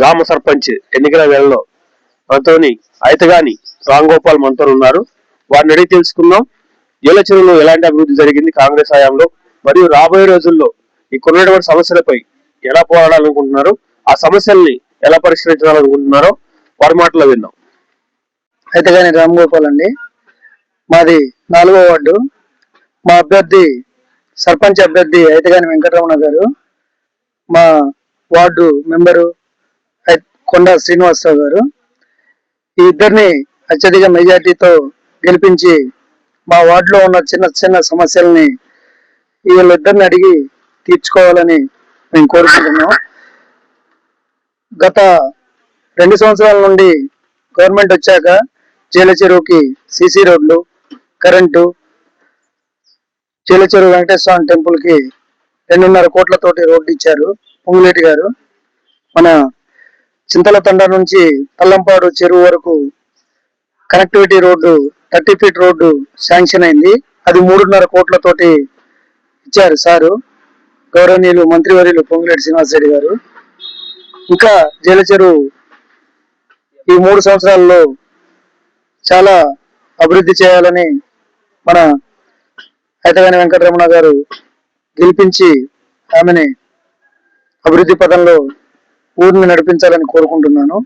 గ్రామ సర్పంచ్ ఎన్నికల వేళలో మనతోని అయితగాని రామ్ గోపాల్ మనతో ఉన్నారు. వారిని అడిగి తెలుసుకుందాం. ఏల చెరువులో ఎలాంటి అభివృద్ధి జరిగింది కాంగ్రెస్ హయాంలో? మరియు రాబోయే రోజుల్లో ఈ కొన్నటువంటి సమస్యలపై ఎలా పోరాడాలనుకుంటున్నారు? ఆ సమస్యల్ని ఎలా పరిష్కరించాలనుకుంటున్నారో వారి మాటలో విన్నాం అయితేగాని రామ్ గోపాల్ అండి. మాది నాలుగో వార్డు. మా అభ్యర్థి సర్పంచ్ అభ్యర్థి అయితే వెంకటరమణ గారు. మా వార్డు మెంబరు కొండ శ్రీనివాసరావు గారు. ఈ ఇద్దరిని అత్యధిక మెజార్టీతో గెలిపించి మా వార్డులో ఉన్న చిన్న చిన్న సమస్యల్ని వీళ్ళిద్దరిని అడిగి తీర్చుకోవాలని మేము కోరుకుంటున్నాం. గత రెండు సంవత్సరాల నుండి గవర్నమెంట్ వచ్చాక జైల చెరువుకి సీసీ రోడ్లు కరెంటు జీల చెరువు వెంకటేశ్వర టెంపుల్కి రెండున్నర కోట్లతోటి రోడ్డు ఇచ్చారు పొంగులేటి గారు. మన చింతల తండ నుంచి పల్లంపాడు చెరువు వరకు connectivity road thirty feet road sanction అయింది. అది మూడున్నర కోట్లతోటి ఇచ్చారు సారు. గౌరవనీయులు మంత్రివర్యులు పొంగులేటి శ్రీనివాసరెడ్డి గారు. ఇంకా జైల చెరువు ఈ మూడు సంవత్సరాల్లో చాలా అభివృద్ధి చేయాలని మన హైతగాని వెంకటరమణ గారు గెలిపించి ఆమెని అభివృద్ధి పదంలో ఊరిని నడిపించాలని కోరుకుంటున్నాను.